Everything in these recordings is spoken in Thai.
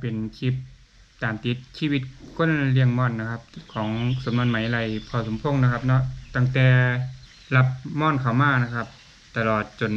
เป็นคลิปตามติดชีวิตคนเลี้ยงม่อนนะครับ ของสมนวนไหมไรพอสมพงษ์นะครับ เนาะตั้งแต่รับม่อนเขามานะครับ ตลอดจน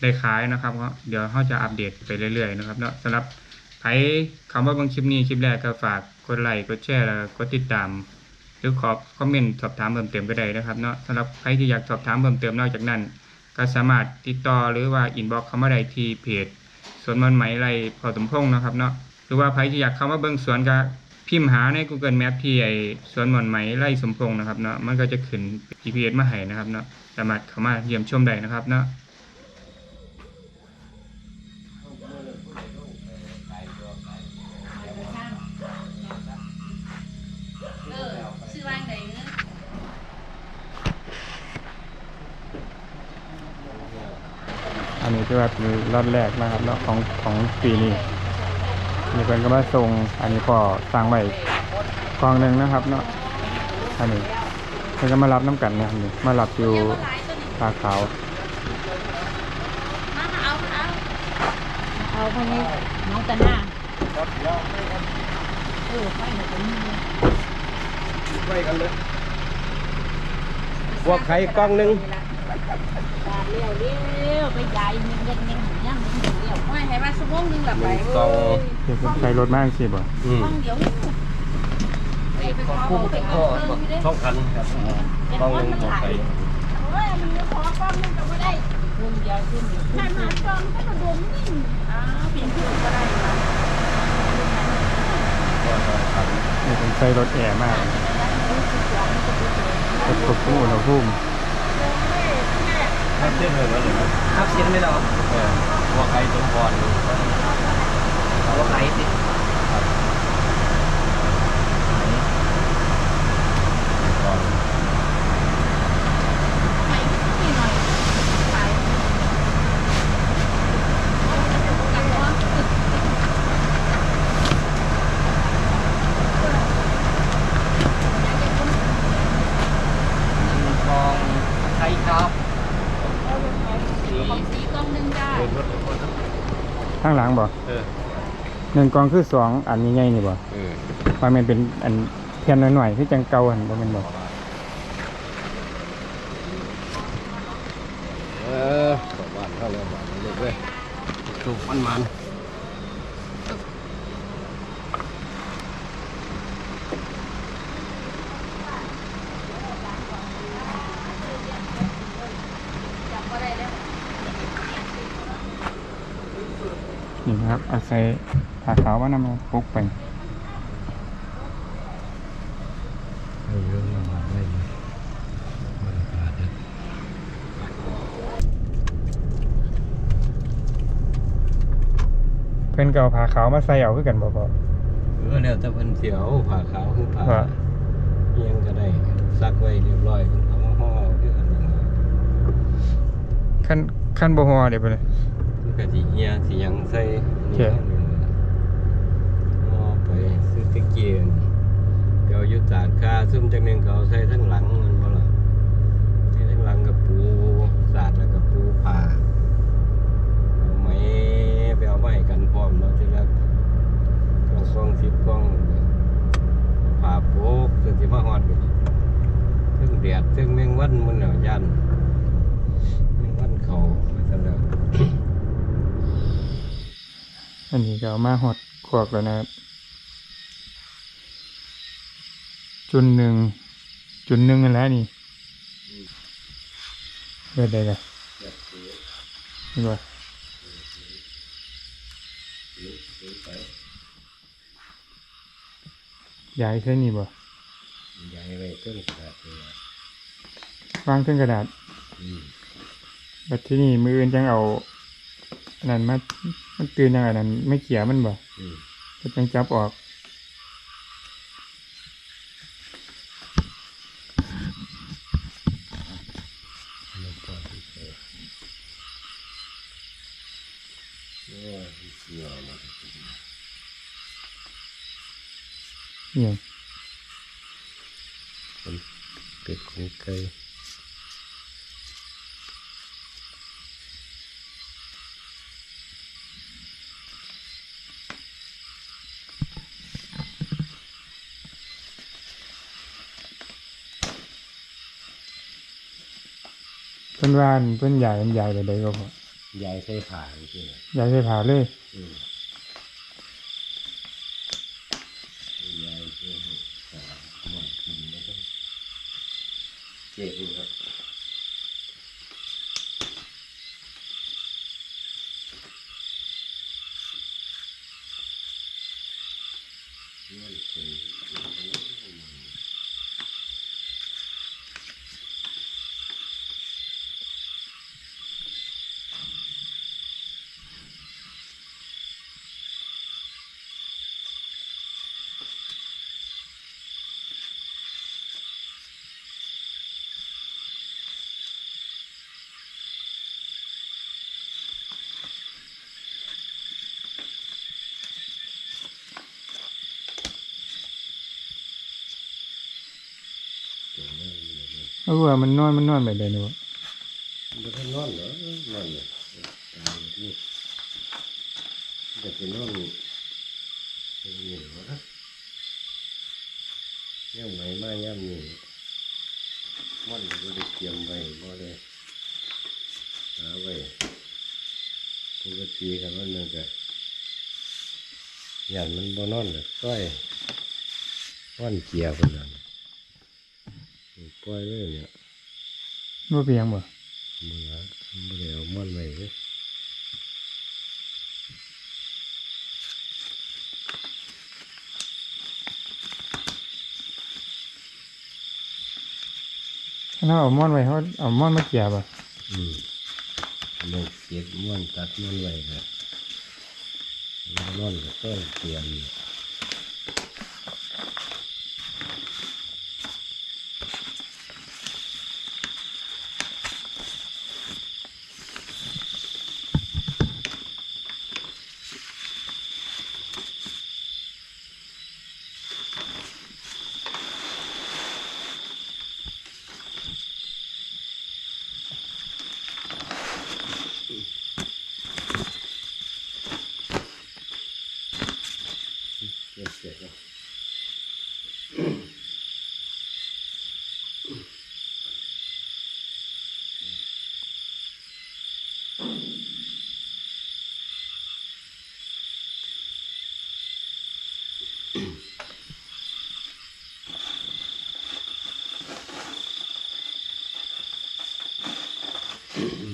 ได้ขายนะครับเดี๋ยวเขาจะอัปเดตไปเรื่อยๆนะครับเนาะสำหรับใครคำว่าบางคลิปนี้คลิปแรกก็ฝากกดไลค์กดแชร์แล้วก็กดติดตาม หรือขอคอมเมนต์สอบถามเพิ่มเติมก็ได้นะครับเนาะสำหรับใครที่อยากสอบถามเพิ่มเติมนอกจากนั้น ก็สามารถติดต่อหรือว่าอินบ็อกเข้ามาได้ที่เพจสวนมันไหมไรพอสมพงษ์นะครับเนาะ รือว่าใครที่อยากเข้ามาเบิ่งสวนก็พิมพ์หาใน Google Map ที่ไอสวนมันไหมไร่สมพงษ์นะครับเนาะมันก็จะขึ้น GPS มาให้นะครับเนาะสามารถเข้ามาเยี่ยมชมได้นะครับเนาะอันนี้ที่ว่าเป็นรอบแรกนะครับเนาะของของปีนี้ มีคนก็มาส่งอันนี้ก็สั่งไว้กองหนึ่งนะครับ เนาะอันนี้เพิ่นก็มารับน้ำกันนะครับนี่มารับอยู่เดี๋ยวมาหลายตัวนี้ปลาขาวเอาเอาเอาคนนี้น้องตะหน้าเออไปหนูคนนี้ไปกันเลยบวกไข่กล้องหนึ่งเลี้ยวเลี้ยวไปใหญ่เงี้ยเงี้ยเงี้ยเงี้ยเลี้ยว ไม่ให้มาชั่วโมงหนึงหลับหไปนึ่งกล้องเดี๋ยวใช้รถมากสิบ่อืมห้องเดียวนี่ไปไปขอคู่ไปขก็อเพิ่มอยู่เด้ช่องคันครับกล้องหนึ่งบวกไข่เฮ้ยมันจะขอกล้องนึงก็ไม่ได้ขึ้นยาวขึ้นแค่มากล้องก็กระโดดนิ่งอ้าวเปลี่ยนชื่อก็ได้ค่ะก็ช่องคันนี่ผมใช้รถแอร์มากรถควบคุมอุณหภูมิ ครับเส้นเลยแล้วเหรอครับเส้นไม่หรอเออบวกไข่ตรงก่อนบวกไข่สิครับก่อน ไปนี่หน่อยไปกันวะ กองไข่ครับ ของสีกล้องหนึงได้ เดินรถรถ ข้างหลังบ่เออหนึ่งกองคือสองอันใหญ่ๆนี่บ่เออว่ามันเป็นอันเพียนหน่อยๆที่จังเก่าหันบ่แม่นบ่เออบ้านเข้าแล้วบ้านเล็กเลยถูกมันมัน จับก็ได้แล้ว นี่นะครับ เอาใส่ผ้าขาวมานำมาปลุกไปให้เยอะมากเลยบรรยากาศเนี่ยเพิ่นก็เอาผ้าขาวมาใส่เอาคือกันบ่พ่อเออแล้วแต่เพิ่นเสียวผ่าขาวคือผ่าว่าเอียงก็ได้ซักไว้เรียบร้อยเพิ่นเอามาห่อคืออันนั้นขั้นขั้นบ่ฮอเดี๋ยวไปเลย มันก็สิเหียสิหยังใส่โอ เคนี่อไปซื้อตะเกียงเดี๋ยวยุดตาดคาซุ่มจังหนึงเอาใส่ทั้งหลังมันบ่ล่ะใส่ทั้งหลังกับปูสาดแล้วก็ปูผ่าเอาไหมไปเอาไม้กันพร้อมเนาะทีละกล่องกล่องสิบกล่องผ่าโป๊กจนสิมาฮอดกันถึงแดดถึงแมงวันมันแล้วยันแมงวันเขาไปซะแล้ว อันนี้ก็เอามาหดขวกแล้วนะครับ จุนหนึ่ง จุนหนึ่งนั่นแหละนี่เกิดได้เลยนี่บ่ย้ายใช่นี่บ่ใหญ่ไปต้นกระดาษเลยวางขึ้นกระดาษอืมบัดที่นี่มืออื่นจังเอาอั นนั้นมามันตื่นยังไงนั้นไม่เขียมันบ่ก็จังจับออกแล้วก็ที่ยเสียวมาเนี่ยเป็ดของไก่ เเพิ่นว่าอันเพิ่นใหญ่มันใหญ่ไปได้ก็พอยายใส่ผ่าจริงๆอะใหญ่ใส่ผ่าเลยอืมยายใส่ผ่าหมดกินแล้วก็เจ็บครับนี่เป็น ตัวนี้ เลยเอว่ามันนอนมันนอนไปได้นี่บ่มันนอนเหรอนอนเลยตายนี่จะไปนอนนี่เหรอยังไหมมาย่ำนี่มันก็ได้เตรียมไว้บ่ได้หาไว้ปกติกันมันนึงก็ยันมันบ่นอนเลยต้อยวันเกียร์คนนั้น ปล่อยเลยเนี่ยบ่เปียงบ่บ่ละบ่ได้เอามันไว้เลยถ้าเราเอาม่อนไว้เขาเอาม่อนมาเกี่ยบ่อืมลงเก็บม้วนตัดม้วนไว้ครับแล้วนอนก็ต้นเตียนเก็บเสร็จแล้ว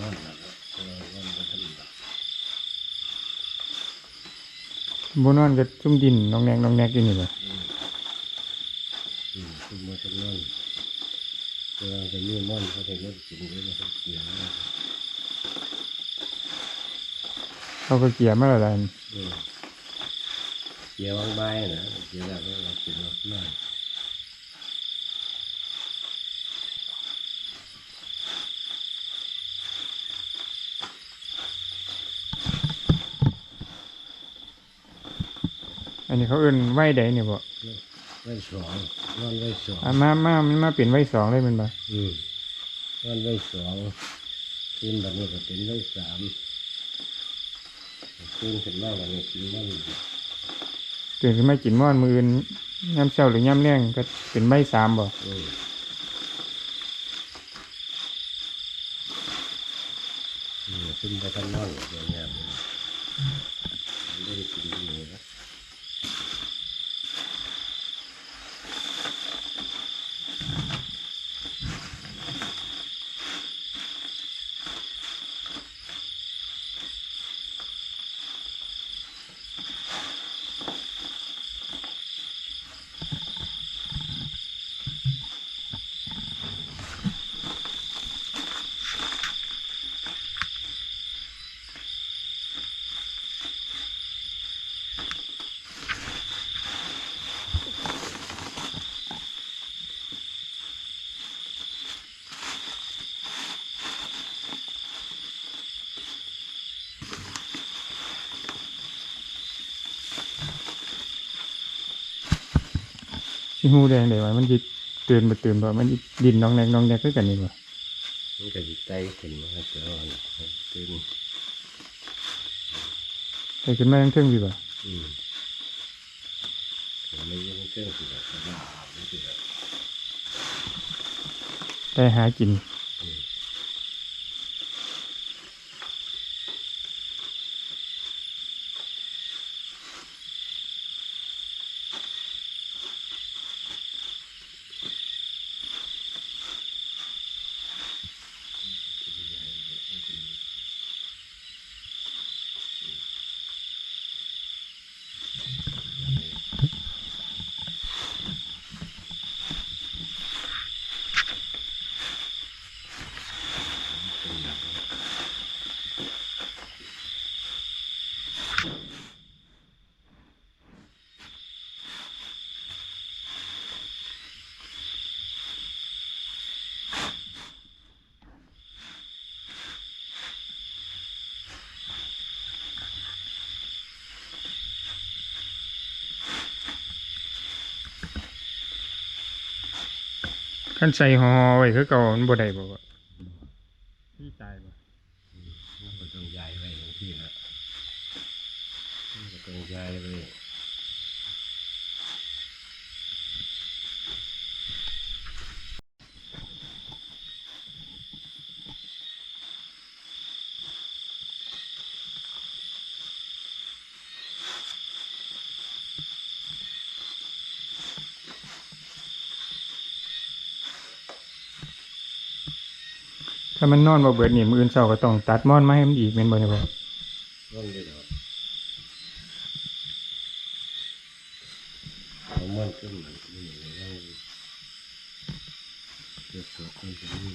นอนแล้วครับเออวันบ่ทันหลับ บ่นอนก็ซุ่มดินน้องแนกน้องแนกอยู่นี่บ่อืมคือมาทำนั่นเวลาจะมีมันเขาจะเลิกกินด้วยนะครับเกี่ยวนะเขาก็เกี่ยมาแล้วล่ะอืมเกี่ยววางใบนะเกี่ยวแล้วก็เรากินรสม อันนี้เขาเอิ้นไว้ใดนี่บ่ไว้สองนอนไว้สองอะมามามันมาเป็นไว้สองเลยแมันบ่อืมนอนไว้สองขึ้นแบบนี้ก็เป็นไว้สามขึ้นขึ้นมาแบบนี้กินมันตื่นขึ้นมากินม่อนมื้ออื่นยามเช้าหรือยามแลงก็เป็นไว้สามบ่อืมนี่ขึ้นไปทำนอนเดี๋ยวนี้ไม่ได้กินที่นี่นะ สิฮู้ได้จังไดว่ามันสิตื่นบ่ตื่นบ่มันสิดินน้องแนกน้องแนกคือกันนี่บ่มันก็จิตใจขึ้นมาครับแต่ว่าตื่นแต่ขึ้นมาทางเทิงพี่บ่อืมผมไม่ยังเครื่องสิแบบสบายไม่สิแบบได้หากิน คันใส่ห่อไว้คือเก่ามันบ่ได้บ่วะพี่ตายบ่ มันก็ต้องย้ายไปบางที่ละมันก็ต้องย้ายไป ถ้ามันนอนบ่เบิดนี่มืออื่นเช้าก็ต้องตัดม่อนมาให้มันอีกแม่นบ่เนี่ยบ่ร่องเลยเหรอเอามันขึ้นมานี่เลยเราเกิดตัวคนจะมี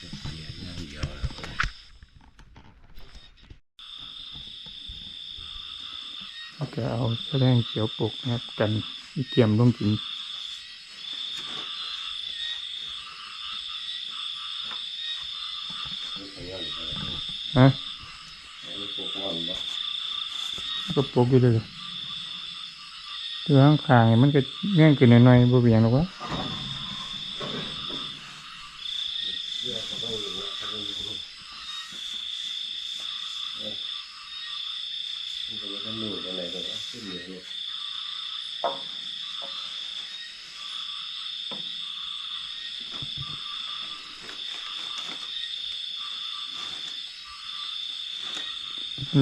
จะเสียน้ำเดียวแล้วโอเคเอาแสดงเขียวปลูกนะครับกันเกียมลงกิน ฮะก็ปลูกอยู่เลยตัวข้างข้างๆนี่มันก็เงื่อนขึ้นหน่อยๆบ่เบียงหรอกวะ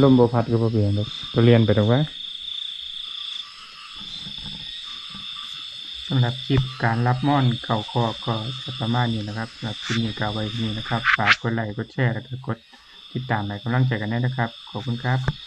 ลมบพัดก็บ่เบียนดอกก็เรียนไปดอกวะสำหรับคลิปการรับม่อนเข่าคอก็จะประมาณนี้นะครับสำหรับคลิปนี้ก็เอาไว้นี้นะครับฝากกดไลค์กดแชร์แล้วก็กดติดตามให้กำลังใจกันได้นะครับ ขอบคุณครับ